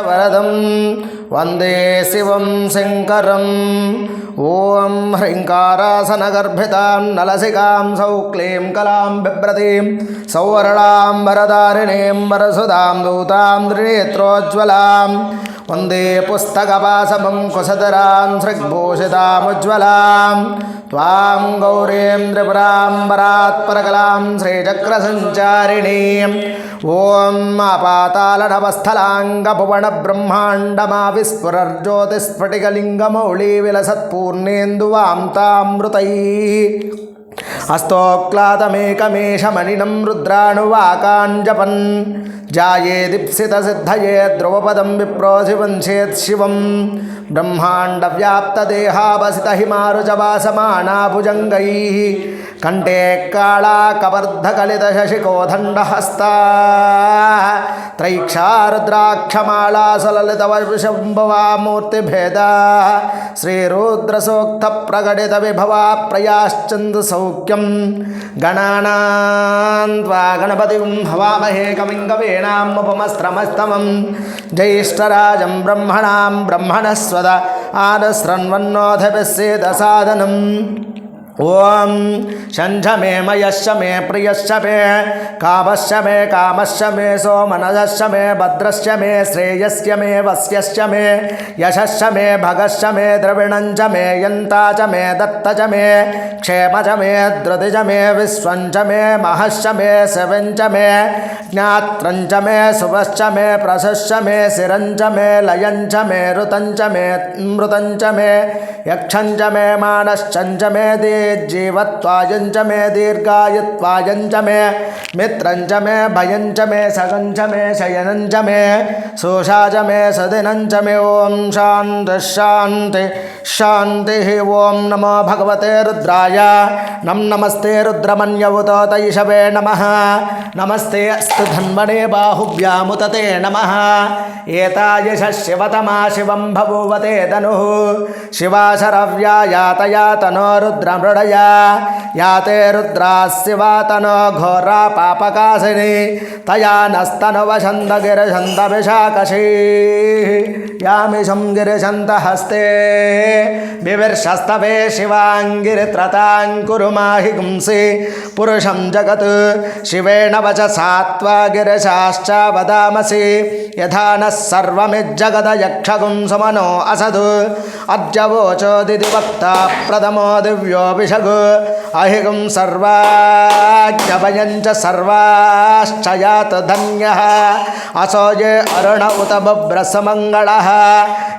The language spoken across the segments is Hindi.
वरदं वन्दे शिवं शङ्करम् ॐ ह्रीङ्कारासनगर्भितां नलसिकां सौक्लीं कलां बिभ्रतीं सौवर्णां वरदारिणीं वरसुदां दूतां त्रिनेत्रोज्ज्वलां वन्दे पुस्तकपासमं कुशधरां सृग्भूषितामुज्ज्वलां त्वां गौरीं त्रिपुरां वरात्परकलां श्रीचक्रसञ्चारिणीम् ఓం ఆపాతాళభస్థలాంగభువనబ్రహ్మాండమావిస్ఫురర్జ్యోతిస్ఫటికలింగమౌళీ విలసత్పూర్ణేందువాంతామృతై అస్తోక్లాతమేకమేషమణినం రుద్రాణువాకాంజపన్ जाये दीप्सितसिद्धये ध्रुवपदं विप्रोऽधिवंशेत् शिवं ब्रह्माण्डव्याप्तदेहावसितहिमारुजवासमाना भुजङ्गैः कण्ठे काळाकवर्धकलितशशिकोदण्डहस्ता त्रैक्षारुद्राक्षमालासललितवशम्भवा मूर्तिभेदा श्रीरुद्रसूक्तप्रकटितविभवा प्रयाश्चन्द् सौख्यं गणानां त्वा गणपतिं हवामहे कविं कवीणामुपमस्त्रमस्तमं ज्येष्ठराजं ब्रह्मणां ब्रह्मणस्वद आदस्रन्वन्नोधभिस्सेदसादनम् ॐ शञ्झ मे, मयश्च मे, प्रियश्च मे, कामश्च मे कामश्च मे सोमनजश्च मे, भद्रश्च मे श्रेयस्य मे, वस्यश्च मे, यशश्च मे, भगश्च मे द्रविणञ्च मे, यन्ता च मे, दत्त च मे, क्षेम च मे च मे विश्वं च मे, महश्च मे शिवञ्च मे ज्ञात्रञ्च मे शुभश्च मे, प्रशश्च मे शिरञ्च मे लयञ्च मे ऋतञ्च मे मृतञ्च मे यक्षञ्च मे मानश्चञ्च मे दे जीवत्वायञ्च मे दीर्घायुत्वायञ्च मे मित्रञ्च मे भयञ्च मे सगञ्च मे शयनञ्च मे सोषा च मे सदिनञ्च मे ॐ शान्तिः शान्ति शान्तिः ॐ नमो भगवते रुद्राय नम नमस्ते रुद्रमन्यवुत तैषवे नमः नमस्ते अस्तु धन्वने बाहुभ्यामुतते नमः एतायश शिवतमा शिवं बभूवते तनुः शिवाशरव्या यातया तनो रुद्रमृडया याते रुद्रास्य वातनो घोरा पापकाशिनी तया नस्तनुवशन्दगिरिशन्दभिषाकशी यामिषं गिरिशन्तहस्ते विविर्षस्तवे शिवाङ्गिरित्रतां कुरु माहि गुंसि పురుషం జగత్ శివేణ వచ సాత్వాగిరశాశ్చ వదామసి యథాన సర్వమిజ్జగద యక్షగుం సుమనో అసదు అర్జవోచో దిది వక్త ప్రథమో దివ్యో విషగు అహిగం సర్వాజ్ఞభయంచ సర్వాశ్చయాత్ ధన్య అసోజే అరుణ ఉత బభ్రసమంగళ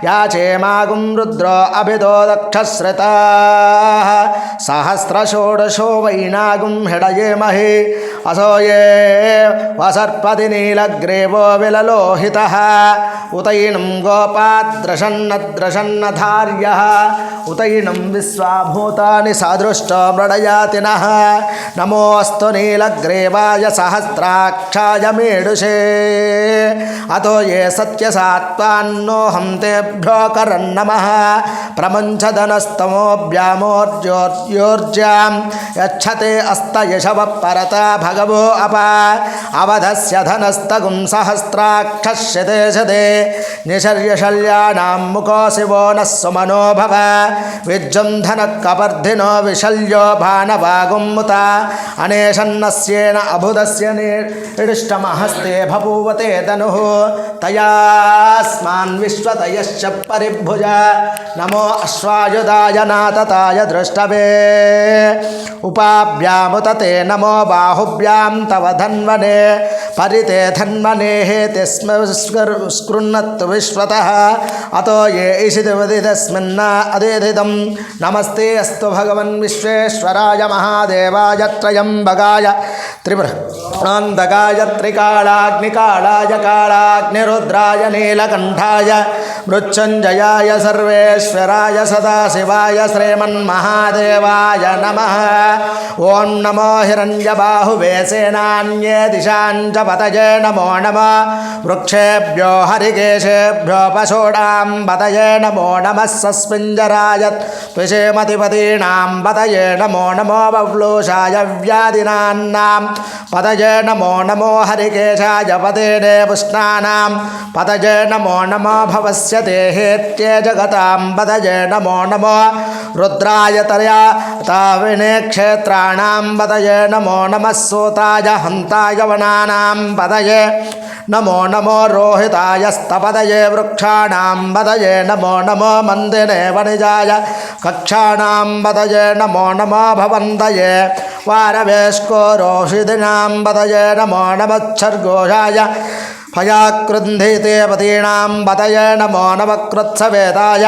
యాచేమాగుం రుద్రో అభిదో దక్షశ్రిత సహస్రషోడశో వైనాగుం హిడయేమహి అసోయే వసర్పతి నీలగ్రేవో విలలోహిత ఉతయిణం గోపాద్రషన్నద్రషన్నధార్య ఉతయిణం విశ్వాభూతాని సదృష్టమృడయ मृडयातिनः नमोऽस्तु नीलग्रेवाय सहस्राक्षाय मेडुषे अतो ये सत्य सत्यसात्त्वान्नोऽहं तेभ्यो करन्नमः प्रमुञ्चधनस्तमोऽभ्यामोर्जोर्योर्ज्यां यच्छते अस्तयशवः परता भगवो अपा। अवधस्य धनस्तगुं सहस्राक्षस्यते शते। निशर्यशल्यानां मुखो शिवो नः सुमनो भव। विज्जं धनकपर्धिनो विशल्यो भानवागुम्मुत अनेशन्नस्येन अभुदस्य निष्टमहस्ते बभूवते तनुः तयास्मान् विश्वतयश्च परिभुज। नमो अश्वायुधाय नातताय दृष्टवे। उपाभ्यामुतते नमो बाहुभ्यां तव धन्वने। परिते धन्वने हेति स्म स्कृन्नत्तु विश्वतः। अतो ये इषितवति तस्मिन्न अदेधितं नमस्ते अस्तु भगवन् विश्वेश्वराय महादेवाय त्रयम्बगाय त्रिपुरान्तकाय त्रिकालाग्निकालाय कालाग्निरुद्राय नीलकण्ठाय मृत्युञ्जयाय सर्वेश्वराय सदाशिवाय श्रीमन्महादेवाय नमः ॐ नमो हिरण्यबाहुवे सेनान्ये दिशां च पतये नमो नमः वृक्षेभ्यो हरिकेशेभ्यो पशूणां पतये नमो नमः सस्मिञ्जराय त्विषेमतिपतीनां पतये नमो నమో బవ్లూషాయ వ్యాధినాన్నాం పదజే నమో నమో హరికేశాయ పదేనే పుష్ణానాం పదజే నమో నమో భవస్య దేహేత్యే జగతాం పదజే నమో నమో రుద్రాయ తయా తావినే క్షేత్రాణాం పదయే నమో నమः సూతాయ హంతాయ వనానాం పదయే నమో నమో రోహితాయస్తపదయే వృక్షాణాం పదయే నమో నమో మందినే వనిజాయ కక్షాణాం పదయే నమో నమో 八万大爷。वारवेष्को रोषिदिनां बतये नमो नमत्सर्गोषाय भयाकृन्धीते पतीणां बतये नमो नवकृत्सवेदाय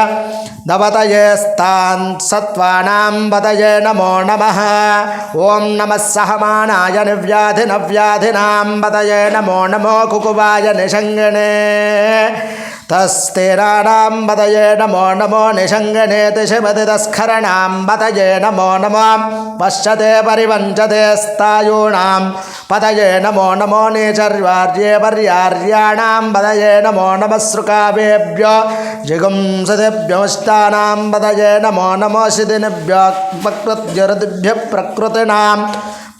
दवतयेस्तान् सत्त्वानां बतये नमो नमः ॐ नमः सहमानाय निव्याधिनव्याधिनां बतये नमो नमो कुकुवाय निषङ्गणे तस्तिराणां बतये नमो नमो निषङ्गणे तिशिमति तस्खरणां बतये नमो नमो पश्यते परि स्तायूणां पतये नमो नमो नेचर्वार्ये पर्यार्याणां पतये नमो नमः सृकावेभ्यो जिगुंसतेभ्योष्टानां पतये नमो नमो शिदिनेभ्यो प्रकृत्युरदिभ्यः प्रकृतीनां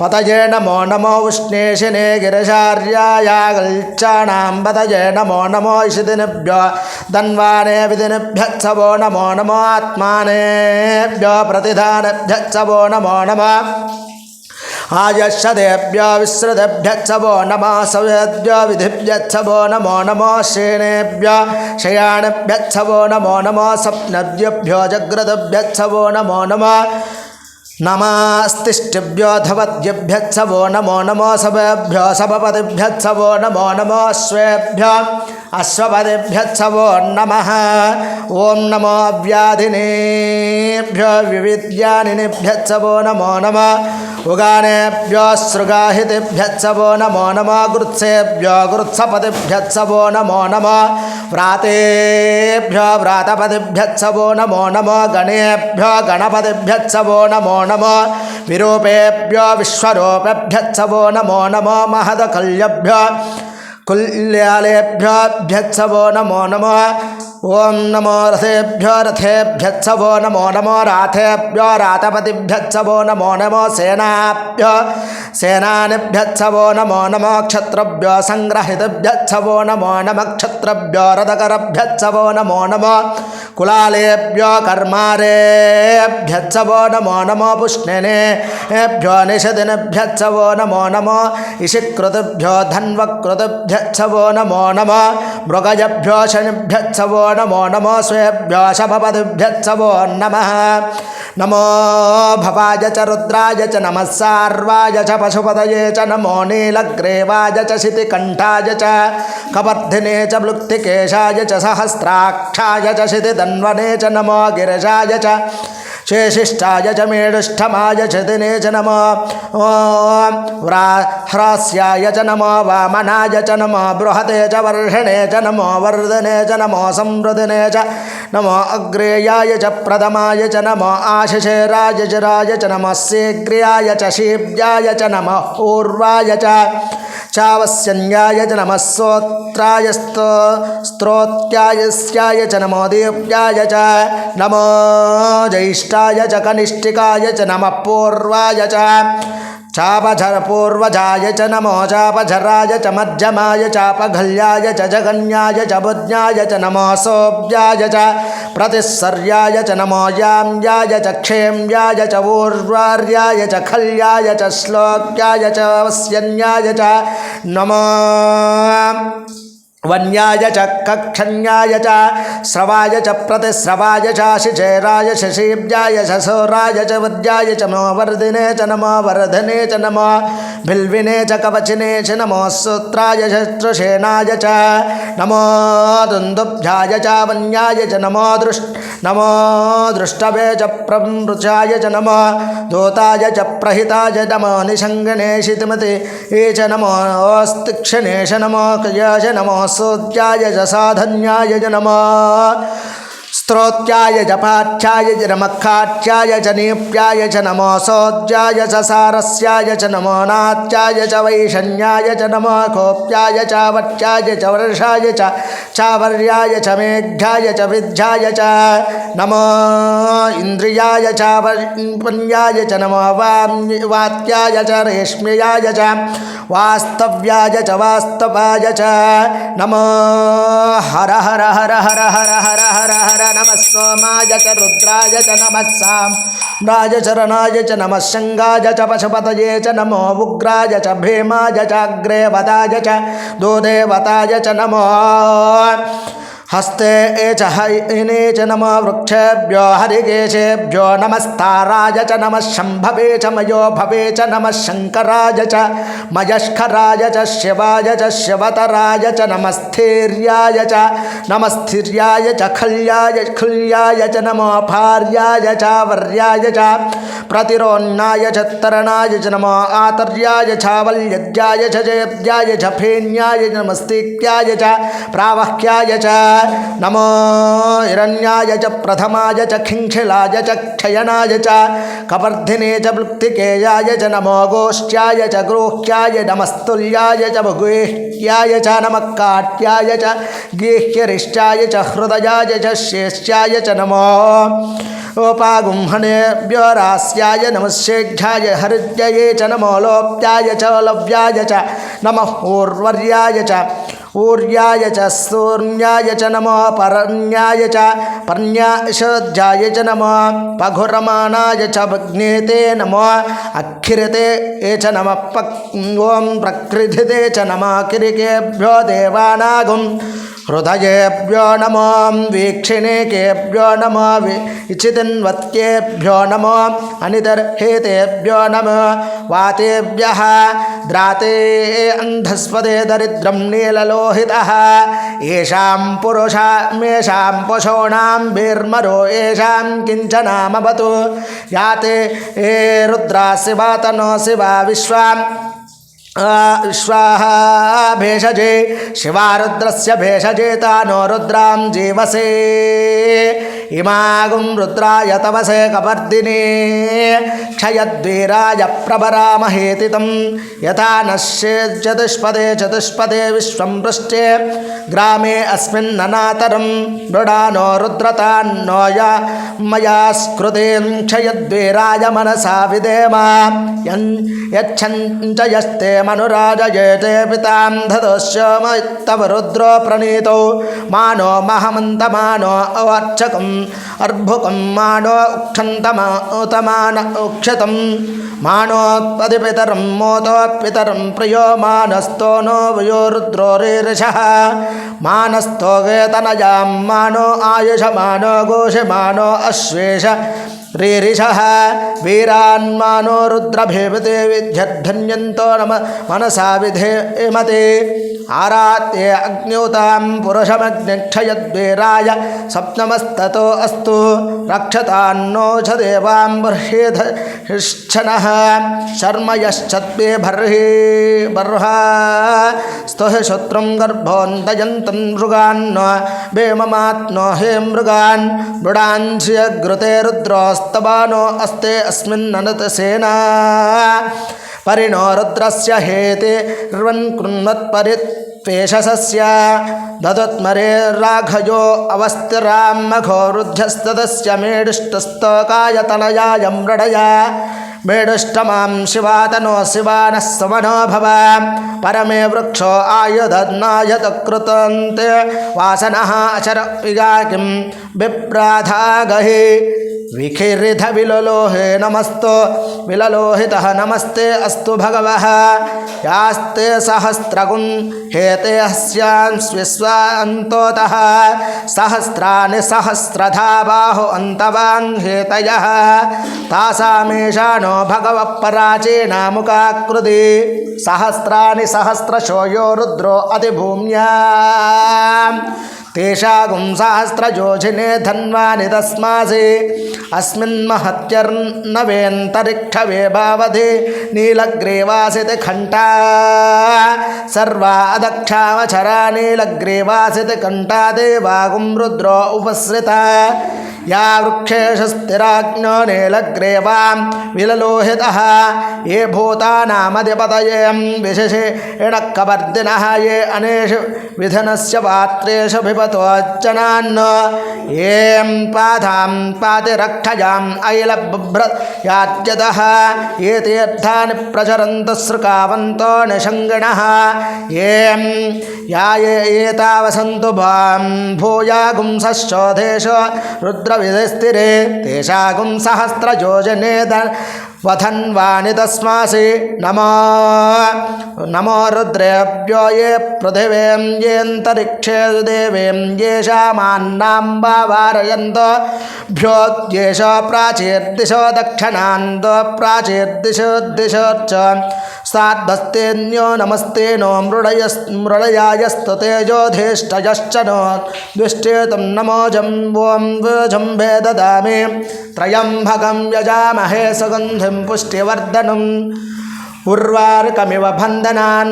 पतये नमो नमो उष्णेशिने गिरिशार्याय गल्चाणां पतये नमो नमो शिदिनेभ्यो धन्वाने विदिनेभ्यत्सवो नमो नमो आत्मानेभ्यो प्रतिधानेभ्यत्सवो नमो नमः आयशदेभ्यो विश्रुतेभ्यत्सवो नमः सवेद्यो विधिभ्यत्सवो नमो नमो श्रेणेभ्यो शयानेभ्यत्सवो नमो नमः सप्नद्यभ्यो जग्रदभ्यत्सवो नमो नमः नमास्तिष्ठिभ्यो धवद्यभ्यत्सवो नमो नमो सभेभ्यो सभपतिभ्यत्सवो नमो नमो अश्वेभ्यो अश्वपतिभ्यत्सवो नमः। ॐ नमो व्याधिनेभ्यो विविद्यानिनेभ्यत्सवो नमो नमः। उगानेभ्यो सृगाहितेभ्यत्सवो नमो नमो। गुरुत्सेभ्यो गुरुत्सपतिभ्यत्सवो नमो नमो। व्रातेभ्यो व्रातपतिभ्यत्सवो नमो नमो। गणेभ्यो गणपतिभ्यत्सवो नमो नमो विरूपेभ्यो विश्वरूपेभ्यत्सवो नमो नमो महदकल्यभ्यो कुल्यालेभ्योभ्यत्सवो नमो नमो ॐ नमो रथेभ्यो रथेभ्यत्सवो नमो नमो राथेभ्यो रातपतिभ्यत्सवो नमो नमो सेनाभ्यो सेनानिभ्यत्सवो नमो नमो क्षत्रभ्यो सङ्ग्रहितभ्यत्सवो नमो नमः क्षत्रभ्यो रथकरभ्यत्सवो नमो नमो कुलालेभ्यो कर्मारेभ्यत्सवो नमो नमो पुष्णिनेभ्यो निषदिनेभ्यत्सवो नमो नमो इषिकृतिभ्यो धन्वकृतिभ्यत्सवो नमो नमो मृगजभ्यो शनिभ्यत्सवो नमो नमो स्वेभ्यो शभपतिभ्यत्सवो नमः। नमो भवाय च रुद्राय च नमः सार्वाय च पशुपतये च नमो नीलग्रेवाय च शितिकण्ठाय च कवर्धिने च ब्लुक्तिकेशाय च सहस्राक्षाय च शितिधन्वने च नमो गिरजाय च शेषिष्ठाय च मेढुष्ठमाय च दिने च नमो ॐ व्राह्रास्याय च नमो वामनाय च नमो बृहते च वर्षणे च नमो वर्धने च नमो संवृदिने च नमो अग्रेयाय च प्रथमाय च नमो च राय च नमः शीघ्र्याय च शीव्याय च नमः पूर्वाय च ക്ഷാവസ്യന്യായ ച നമ സ്രോത്രായ സ്ത്രോത്യായ ച നമോ ദീപ്യായ ച നമോ ജ്യേഷ്ഠായ ച കനിഷ്ഠികായ ച നമ പൂർവായ ച చాపఝరపూర్వజాయ చ నమో చాపఝరాయ చ మధ్యమాయ చాపఘల్యాయ చ జగన్యాయ చ బుజ్ఞాయ చ నమోసోబ్యాయ చ ప్రతిసర్యాయ చ నమోయామ్యాయ చ క్షేమ్యాయ చ ఊర్వార్యాయ చ ఖల్యాయ చ శ్లోక్యాయ చ వస్యన్యాయ చ నమో वन्याय च कक्षण्याय च, स्रवाय च प्रतिस्रवाय च शिचेराय शशीब्जाय च, सौराय च वद्याय च नमो वर्धिने च नमो वर्धने च, नमो भिल्विने च, कवचिने च नमो सूत्राय शत्रुषेणाय च नमो दुन्दुभ्याय च, वन्याय च नमो दृष् नमो दृष्टवे च प्रमृचाय च नमो दूताय च प्रहिताय नमो निषङ्गणे शितिमते, ये च नमोऽस्तिक्षणे च, नमो क्रिया च, नमो సాధన్యాయ జనమా नमः स्तोत्याय जपाध्याय च नमखाध्याय च नीप्याय च नमो सोज्याय च सारस्याय च नमो नात्याय च वैषण्याय च नमो कोप्याय च वट्याय च वर्षाय च चावर्याय च मेघ्याय च विद्याय च नमो इन्द्रियाय च च नमो वात्याय च रेश्म्याय च वास्तव्याय च वास्तवाय च नमो हर हर हर हर हर हर हर हर नमः सोमाय च रुद्राय च नमः साम्राय च रणाय च नमः शङ्गाय च पशुपतये च नमो उग्राय च भीमाय च अग्रेवताय च दूदेवताय च नमो हस्ते च हैने च नमो वृक्षेभ्यो, हरिकेशेभ्यो, नमस्ताराय च, नमः शम्भवे च, मयो भवे च, नमः शङ्कराय च, मयस्कराय च, शिवाय च, शिवतराय च नमस्थिर्याय च नमस्थिर्याय च, खल्याय, खुल्याय च, नमो भार्याय च वर्याय च, प्रतिरोन्नाय च, तरणाय च, नमो आतर्याय च वल्यज्याय च, जयद्याय च, फेन्याय च नमस्तिक्याय च, प्रावह्याय च। नमो हिरण्याय च प्रथमाय च खिङ्खिलाय च क्षयणाय च कपर्धिने च वृत्तिकेयाय च नमो गोष्ठ्याय च ग्रोह्याय नमस्तुल्याय च भगुह्याय च नमः काट्याय च गेह्यरिष्टाय च हृदयाय च शेष्याय च नमो रास्याय नमस्येघ्याय हृद्यये च नमो लोप्याय च लव्याय च नमः ऊर्वर्याय च ऊर्याय च सूर्याय च नमो परण्याय च पर्ण्याशोध्याय च नमो पघुरमाणाय च भग्नेते नमो अक्षिरते ये च नमः पक् ॐ प्रकृतिते च नमः किरिकेभ्यो देवानागुं हृदयेभ्यो नमो वीक्षिणेकेभ्यो नमो विचितिन्वत्केभ्यो नमो अनितर्हेतेभ्यो नमो। वातेभ्यः, द्राते अन्धस्पदे दरिद्रं नीललोहितः। येषां पुरुषामेषां पशूनां भीर्मरो येषां किञ्चनामवतु। याते, ये रुद्रा, शिवा तनो शिवा, विश्वाम्। विश्वाहा भेषजे शिवारुद्रस्य भेषजेता नो रुद्रां जीवसे इमागुं रुद्राय तवसे कपर्दिने क्षयद्वीराय प्रभरामहेति तं यथा नश्ये चतुष्पदे चतुष्पदे विश्वं पृष्ठे ग्रामे अस्मिन्ननातरं मृडानो रुद्रतान्नो या मया स्कृतिं क्षयद्वीराय मनसा विदेम यन् यच्छञ्च यस्ते मनुराजयेते पितां धतोश्यमत्तव रुद्रो प्रणीतौ मानो महमन्तमानो अवर्चकम् अर्भुकं मानो उक्षन्तमातमान उक्षतं मानोत्पदिपितरं मोदोपितरं प्रियो मानस्तो नो वयो रुद्रो रीर्षः मानस्तो वेतनजां मानो आयुषमानो घोषमानो अश्वेष रीरिषः वीरान्मानो रुद्रभेवते नम मनसा विधेमते आरात्ये अग्न्योतां पुरुषमग्निक्षयद्वीराय सप्तमस्ततो अस्तु। रक्षतान्नो च देवां बर्हेधश्चनः शर्म यश्चत्वे भर्हि बर्हा। स्तुः शत्रुं गर्भोऽन्तयन्तं हे मृगान्। मृडांश्रियघृते रुद्रोस्तवानो अस्ते अस्मिन्ननतसेना परिणो रुद्रस्य हेते र्वन् कृण्वत्परित्वेषसस्य ददत्मरे राघयो अवस्तिरां मघोरुध्यस्तदस्य मेडुष्टस्तकायतनयाय मृडया मेडुष्टमां शिवातनो शिवानः सुमनो भव परमे वृक्षो आयुधन्नायतकृतन्ते वासनः अचर विगा किं बिभ्राधागहि విఖీర్రిథ విలలోహే నమస్తో విలలోహిత నమస్తే అస్తు భగవ యాస్తే సహస్రగుం హేతే హ్యాం స్విస్వాంతోత సహస్రాని సహస్రధా బాహు అంతవాన్ హేతయ తాసామేషానో భగవ పరాచీనాముకాకృతి సహస్రాని సహస్రశోయో రుద్రో అతిభూమ్యా తేషాగుం సహస్రజోజినే ధన్వాని తస్మాసి అస్మిన్మహత్యర్నవేంతరిక్షవేభావధి నీలగ్రీవాసితి కంఠా సర్వాదక్షామచరా నీలగ్రీవాసితి కంఠాది వాగుం రుద్రో ఉపశ్రిత या वृक्षेषु स्थिराज्ञो नीलग्रीवां विललोहितः, ये भूतानामधिपतये विशेषेणकवर्दिनः ये अनेषु विधनस्य पात्रेषु पिबतोच्चनान् ये पाधां पातिरक्षजाम् ऐलब्भ्र याज्यतः ये तीर्थानि प्रचरन्तु सृकावन्तो निषङ्गिणः ये या ये एतावसन्तु भां भूयागुंसशोधेषु रुद्रविधिस्थिरे तेषागुं सहस्रयोजने వధన్వాని తస్మాసి నమో నమో రుద్రేభ్యో ఏ పృథివేం యేంతరిక్షే దేవీం యేషామాన్నాంబావారయంతో భ్యోద్యేష ప్రాచీర్దిశో దక్షిణాంతో ప్రాచీర్దిశో దిశోర్చ సాధ్వస్తేన్యో నమస్తే నో మృడయ మృడయాయస్తు తేజోధేష్టయశ్చ నో ద్విష్టేతం నమో జంబోం జంభే దదామి త్రయం భగం యజామహే సుగంధి सुगन्धिं पुष्टिवर्धनम् उर्वारुकमिव बन्धनान्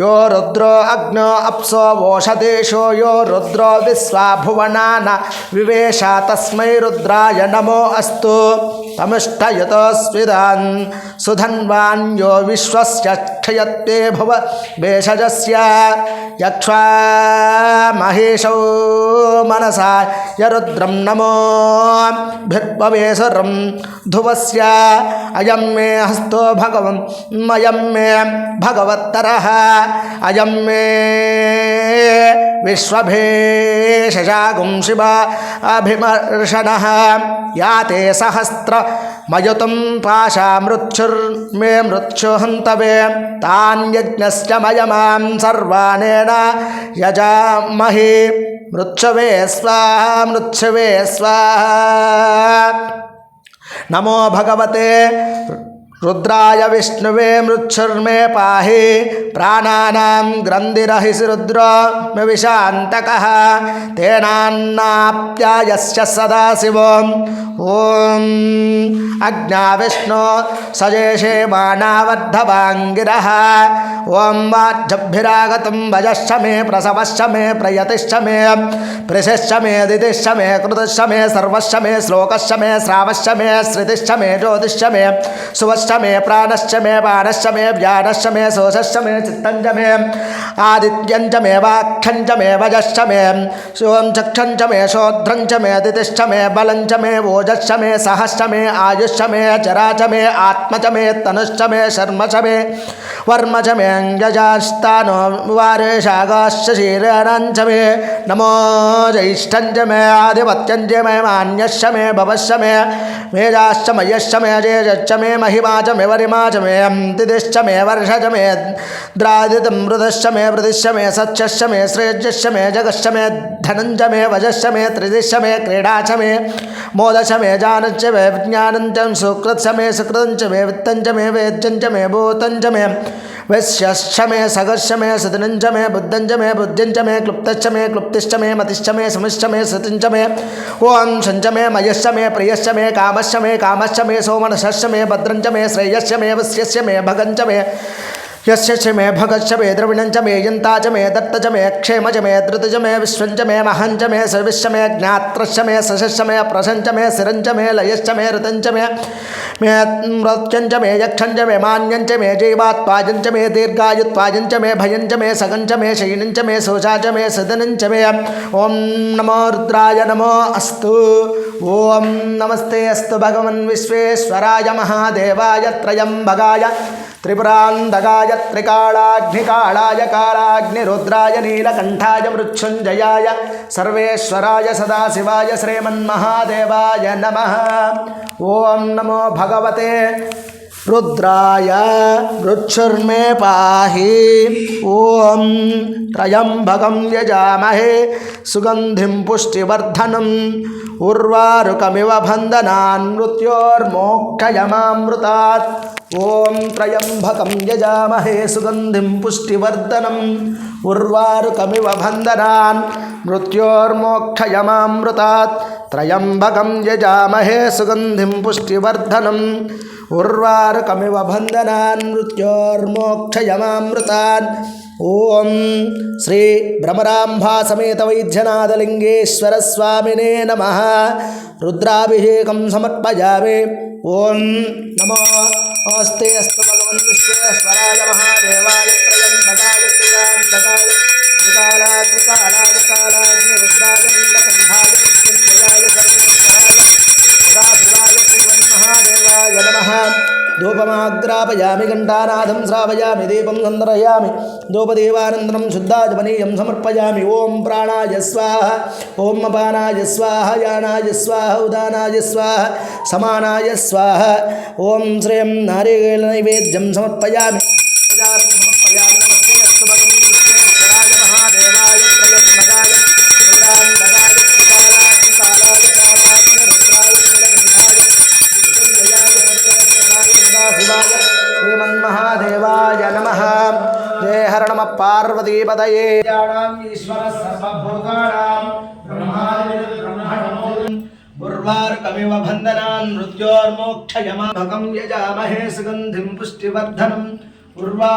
यो रुद्रो अग्नो अप्सो वोषदेशो यो रुद्रो विश्वा भुवनान विवेश तस्मै रुद्राय नमो अस्तु तमिष्टयतोस्विदान् सुधन्वान् यो विश्वस्य क्षयत्ते भव भेषजस्य यक्ष्वा महेशौ मनसा यरुद्रं नमो भिर्भवेशरं ध्रुवस्य अयं मे हस्तो भगवन् मयं मे भगवत्तरः अयं मे विश्वभेषजागुं शिव अभिमर्शनः या ते మయుతం పాశా మృత్యుర్మే మృత్యుహంతవే తాన్యజ్ఞశ్చ మయమాం సర్వాణేన యజామహి మృత్యువే స్వాహ మృత్యువే స్వాహ నమో భగవతే రుద్రాయ విష్ణువే మృత్సుర్మే పాహి. ప్రాణానాం గ్రంథిరహిసి రుద్రో విషాంతక తేనాన్నాప్యాయస్య సదాశివో. ఓం. అజ్ఞా విష్ణు సజేషే మానావర్ధవాంగిర. ఓం వాజభ్యరాగతం భజశ్చ మే ప్రసవశ్చ మే ప్రయతిశ్చ మే ప్రశశ్చ మే దితిశ్చ మే కృతిశ్చ మే సర్వశ్చ మే శ్లోకశ్చ మే శ్రావశ్చ మే శృతిశ్చ మే జ్యోతిశ్చ మే సువశ్చ मे प्राणश्च मे बाणश्च मे व्यानश्च मे शोषश्च मे चित्तञ्च मे आदित्यञ्च मे वाक्षञ्च मे वजश्च मे सोम चक्षञ्च मे शोध्रञ्च मे दितिश्च मे बलञ्च मे ओजश्च मे सहश्च मे आयुश्च मे चरा च मे आत्म च मे तनुश्च मे शर्म च मे वर्म च मे अङ्गजास्तानो वारेशागाश्च शीराणाञ्च मे नमो ज्यैष्ठञ्च मे आधिपत्यञ्च मे मान्यश्च मे भवश्च मे मेजाश्च मयश्च मे जेजश्च मे महिमा च मे वरिमा च मे दिदिश्च मे वर्ष च मे द्रादितं मृदश्च मे वृदिश्च मे सच्चश्च मे श्रेयश्च मे जगश्च मे धनञ्च मे वजश्च मे त्रिदिश्च मे क्रीडा च मे मोदश्च मे जानश्च मे विज्ञानञ्च सुकृत्स मे सुकृतं च मे वित्तं च मे वेद्यं च मे भूतं च मे वैश्यश्च मे सगश्च मे सदनं मे बुद्धं च मे बुद्धिं च मे क्लुप्तश्च मे क्लुप्तिश्च मे मतिश्च मे समिश्च मे सतिं मे ॐ शञ्च मे मयश्च मे प्रियश्च मे कामश्च मे कामश्च मे सोमनशश्च मे भद्रं च मे श्रेयश्च मे वस्यश्च मे भगञ्च मे यस्य मे भगश्च मे द्रविणञ्च मे यन्ता च मे दत्त च मे क्षेम च मे धृत मे विश्वञ्च मे महं च मे सर्विश्च मे ज्ञात्रश्च मे सशश्च मे प्रशञ्च मे सिरञ्च मे लयश्च मे ऋतं मे मे मृत्यं मे यक्षं मे मान्यं मे जीवात्पाजं च मे दीर्घायुत्पाजं च मे भयं मे सगं मे शयिनं मे शोषा च मे सदनं मे ॐ नमो रुद्राय नमो अस्तु। ॐ नमस्ते अस्तु भगवन् विश्वेश्वराय महादेवाय त्रयम्बगाय त्रिपुरान्दगाय त्रिकालाग्निकालाय कालाग्निरुद्राय नीलकण्ठाय मृत्युञ्जयाय सर्वेश्वराय सदाशिवाय श्रीमन्महादेवाय नमः। ॐ नमो भगवते रुद्राय मृच्छुर्मे पाहि। ॐ त्रयम्बकं यजामहे सुगन्धिं पुष्टिवर्धनम् उर्वारुकमिव बन्धनान् मृत्योर्मोक्षयमामृतात्। ఓం త్రయంబకం యజామహే సుగంధిం పుష్టివర్ధనం. ఉర్వారుకమివ బంధనాన్. మృత్యోర్మోక్షయమామృతాత్. త్రయంబకం యజామహే సుగంధిం పుష్టివర్ధనం. ఉర్వారుకమివ బంధనాన్. మృత్యోర్మోక్షయమామృతాన్. ఓం శ్రీ భ్రమరాంభా సమేత వైద్యనాథలింగేశ్వర స్వామినే నమ. రుద్రాభిషేకం సమర్పయామి. ఓం నమో నమస్తే అస్తు భగవన్ విశ్వేశ్వరాయ మహాదేవాయ త్రయంబకాయ శ్రీరాంబకాయ త్రికాలాద్రికాలాయ కాలాగ్ని రుద్రాయ தூபமாகிராபயாமி கண்டாநாதம் ஸ்ராவயாமி தீபம் சந்தரயாமி தூபதீவானந்தனம் சுத்தாஜமனீயம் சமர்ப்பயாமி ஓம் பிராணாய ஸ்வாஹ ஓம் அபானாய ஸ்வாஹ யானாய ஸ்வாஹ உதானாய ஸ்வாஹ சமானாய ஸ்வாஹ ஓம் ஸ்ரீயம் நாரேகேல நைவேத்தியம் சமர்ப்பயாமி सदाशिवाय श्रीमन्महादेवाय नमः। जय हरणम पार्वतीपदये ईश्वर बन्धनान् यजामहे सुगन्धिं पुष्टिवर्धनम्। उर्वा